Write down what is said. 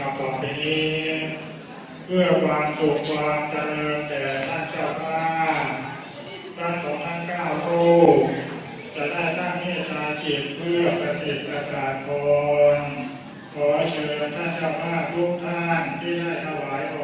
ต่อไปนี้เพื่อความสุขความเจริญแด่ท่านเจ้าภาท่านของท่านเก้ารูปจะได้ตั้งเมตตาจิตเพื่อประสิทธิ์ประกาศพรขอเชิญท่านเจ้าภาทุกท่านที่ได้ถวายขรบ